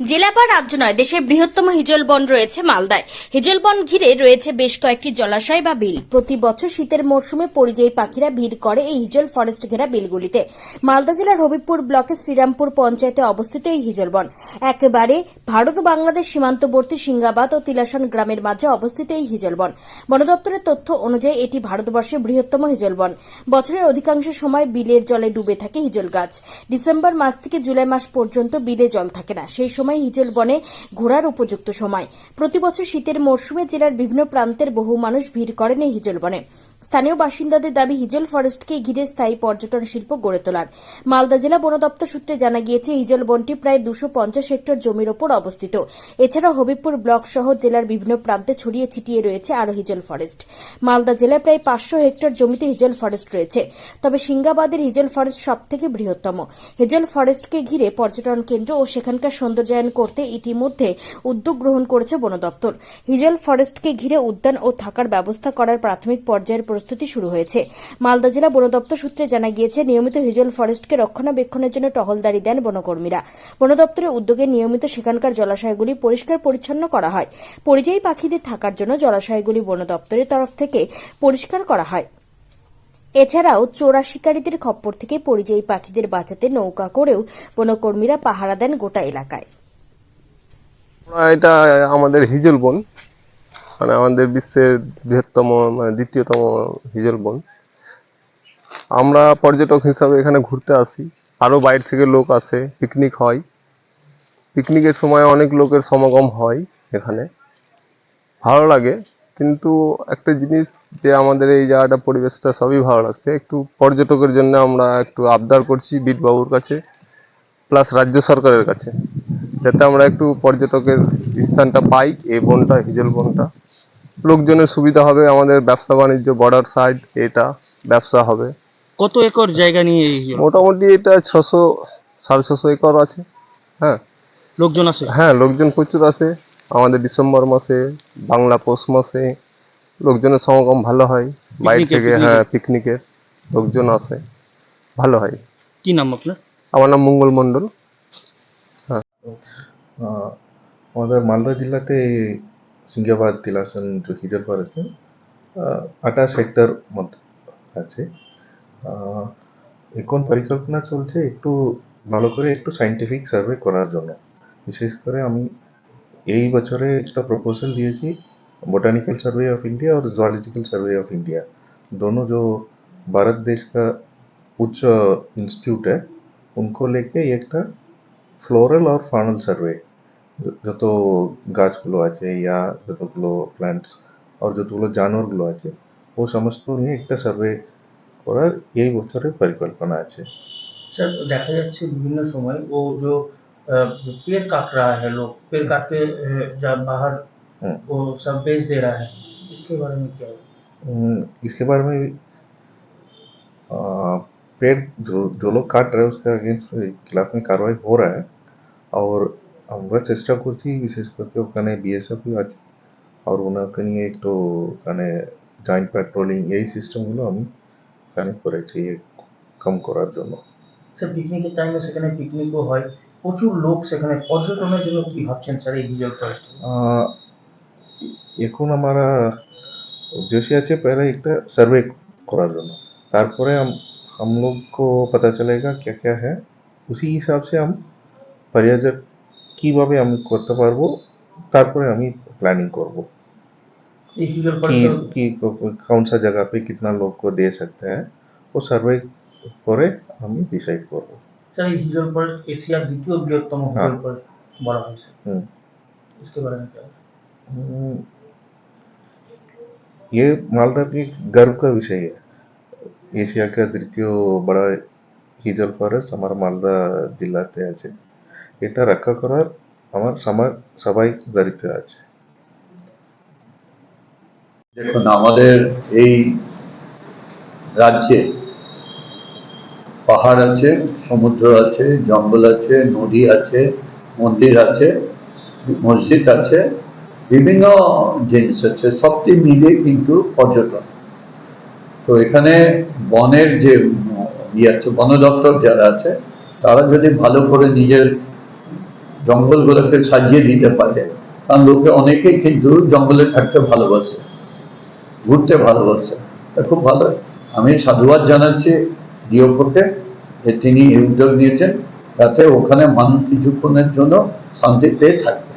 জেলা বা রাজ্য নয়, দেশের বৃহত্তম হিজল বন রয়েছে মালদায়। হিজল বন ঘিরে রয়েছে বেশ কয়েকটি জলাশয় বা বিল। প্রতি বছর শীতের মরশুমে পরিযায়ী পাখিরা ভিড় করে এই হিজল ফরেস্ট ঘেরা বিলগুলিতে। মালদা জেলার হবিবপুর ব্লকের শ্রীরামপুর পঞ্চায়েতে অবস্থিত এই হিজল বন। একেবারে ভারত বাংলাদেশ সীমান্তবর্তী সিঙ্গাবাদ ও তিলাসান গ্রামের মাঝে অবস্থিত এই হিজল বন। বন দপ্তরের তথ্য অনুযায়ী এটি ভারতবর্ষের বৃহত্তম হিজল বন। বছরের অধিকাংশ সময় বিলের জলে ডুবে থাকে হিজল গাছ। ডিসেম্বর মাস থেকে জুলাই মাস পর্যন্ত বিলে জল থাকে না। সেই সময় হিজল বনে ঘোরার উপযুক্ত সময়। প্রতি বছর শীতের মরশুমে জেলার বিভিন্ন প্রান্তের বহু মানুষ ভিড় করেন এই হিজল বনে। স্থানীয় বাসিন্দাদের দাবি, হিজল ফরেস্টকে ঘিরে স্থায়ী পর্যটন শিল্প গড়ে তোলার। মালদা জেলা বন দপ্তর সূত্রে জানা গিয়েছে হিজল বনটি প্রায় দুশো পঞ্চাশ হেক্টর জমির ওপর অবস্থিত। এছাড়া হবিবপুর ব্লক সহ জেলার বিভিন্ন প্রান্তে ছড়িয়ে ছিটিয়ে রয়েছে আরও হিজল ফরেস্ট। মালদা জেলায় প্রায় পাঁচশো হেক্টর জমিতে হিজল ফরেস্ট রয়েছে। তবে সিঙ্গাবাদের হিজল ফরেস্ট সব থেকে বৃহত্তম। হিজল ফরেস্টকে ঘিরে পর্যটন কেন্দ্র ও সেখানকার সৌন্দর্যায়ন করতে ইতিমধ্যে উদ্যোগ গ্রহণ করেছে বন দপ্তর। হিজল ফরেস্টকে ঘিরে উদ্যান ও থাকার ব্যবস্থা করার প্রাথমিক পর্যায়ের প্রস্তুতি শুরু হয়েছে। মালদা জেলা বন দপ্তর সূত্রে জানা গিয়েছে, নিয়মিত হিজল ফরেস্টকে রক্ষণাবেক্ষণের জন্য টহলদারি দেন বনকর্মীরা। বন দপ্তরের উদ্যোগে নিয়মিত সেখানকার জলাশয়গুলি পরিষ্কার পরিচ্ছন্ন করা হয়। পরিযায়ী পাখিদের থাকার জন্য জলাশয়গুলি বন দপ্তরের তরফ থেকে পরিষ্কার করা হয়। এছাড়াও চোরা শিকারীদের খপ্পর থেকে পরিযায়ী পাখিদের বাঁচাতে নৌকা করেও বনকর্মীরা পাহারা দেন গোটা এলাকায়। এটা আমাদের হিজল বন মানে আমাদের বিশ্বের বৃহত্তম মানে দ্বিতীয়তম হিজল বন। আমরা পর্যটক হিসাবে এখানে ঘুরতে আসি। আরও বাইরে থেকে লোক আসে পিকনিক হয়। পিকনিকের সময় অনেক লোকের সমাগম হয় এখানে। ভালো লাগে, কিন্তু একটা জিনিস যে আমাদের এই জায়গাটা, পরিবেশটা সবই ভালো লাগছে। একটু পর্যটকের জন্য আমরা একটু আবদার করছি, বিটবাবুর কাছে প্লাস রাজ্য সরকারের কাছে। যাতে আমরা একটু পর্যটকের স্থানটা পাই এই বনটা হিজল বনটা। লোকজনের সুবিধা হবে আমাদের ব্যবসা বাণিজ্য বর্ডার সাইড এটা ব্যবসা হবে। কত একর জায়গা নিয়ে মোটামুটি এটা ছশো সাড়ে ছশো একর আছে হ্যাঁ। লোকজন আছে? হ্যাঁ লোকজন প্রচুর আছে। আমাদের ডিসেম্বর মাসে বাংলা পৌষ মাসে লোকজনের সমাগম ভালো হয়। বাইরে থেকে হ্যাঁ পিকনিকের লোকজন আসে ভালো হয়। কি নাম আপনার? আমার নাম মঙ্গল মণ্ডল। আমাদের মালদা জেলাতে সিঙ্গাবাদ তিলাসন যে হিজল পার আছে আঠাশ হেক্টর মধ্যে আছে আহ, এখন পরিকল্পনা চলছে একটু ভালো করে একটু সাইন্টিফিক সার্ভে করার জন্য বিশেষ করে আমি এই বছরে একটা প্রপোজাল দিয়েছি बोटानिकल सर्वे ऑफ इंडिया और जूलॉजिकल सर्वे ऑफ इंडिया दोनों जो भारत देश का उच्च इंस्टीट्यूट है उनको लेके একটা ফ্লোরাল আর ফার্নাল সার্ভে যত গাছগুলো আছে ইয়া যতগুলো প্ল্যান্টস আর যতগুলো জানোয়ারগুলো আছে ও সমস্ত নিয়ে একটা সার্ভে করার এই বছরের পরিকল্পনা আছে सर देखा যাচ্ছে বিভিন্ন সময় वो जो अ, जो पेड़ काट रहा है लोग पेड़ काट के अ, जब बाहर हम्म। वो सब बेच दे रहा है इसके बारे में क्या है हम्म, इसके बारे में आ, पेड़ जो जो लोग काट रहे हैं उसके अगेंस्ट खिलाफ में कार्रवाई हो रहा है और আমরা চেষ্টা করছি বিশেষ করে ওখানে বিএসএফ আছে আর ওনাকে নিয়ে একটু ওখানে জয়েন্ট পেট্রোলিং এই সিস্টেমগুলো আমি ওখানে করেছি কম করার জন্য স্যার পিকনিকের টাইমে সেখানে পিকনিকও হয় প্রচুর লোক সেখানে পর্যটনের জন্য কি ভাবছেন স্যার এই হিজল ফরেস্ট आ, এখন আমরা उद्देश्य আছে पहले একটা सर्वे করার জন্য তারপরে हम हम लोग को पता चलेगा क्या क्या है उसी हिसाब से हम पर्यटक কিভাবে আমি করতে পারবো তারপরে আমি প্ল্যানিং করব এই হিজল कि ফরেস্ট कि कौन सा जगह पे कितना लोग को दे सकते हैं वो सर्वे করে আমি ডিসাইড করব স্যার এই হিজল ফরেস্ট এশিয়ার দ্বিতীয় বৃহত্তম হ্যাঁ। হিজল ফরেস্ট বলা হয়েছে হুম इसके बारे में क्या है? हम्म, ये मालदा के गर्व का विषय है এশিয়া का তৃতীয় বড় হিজল ফরেস্ট আমার মালদা জেলাতে আছে। এটা রক্ষা করার আমার সমাজ সবাই দারিদ্র আছে। দেখুন, আমাদের এই রাজ্যে পাহাড় আছে, সমুদ্র আছে, জঙ্গল আছে, নদী আছে, মন্দির আছে, মসজিদ আছে, বিভিন্ন জিনিস আছে, সবটি মিলে কিন্তু পর্যটন। তো এখানে বনের যে ইয়ে আছে, বন দপ্তর যারা আছে, তারা যদি ভালো করে নিজের জঙ্গলগুলোকে সাজিয়ে দিতে পারে, কারণ লোকে অনেকেই কিন্তু জঙ্গলে থাকতে ভালোবাসে, ঘুরতে ভালোবাসে। তা খুব ভালো। আমি সাধুবাদ জানাচ্ছি ডিওপোকে যে তিনি এই উদ্যোগ নিয়েছেন যাতে ওখানে মানুষ কিছুক্ষণের জন্য শান্তিতে থাকে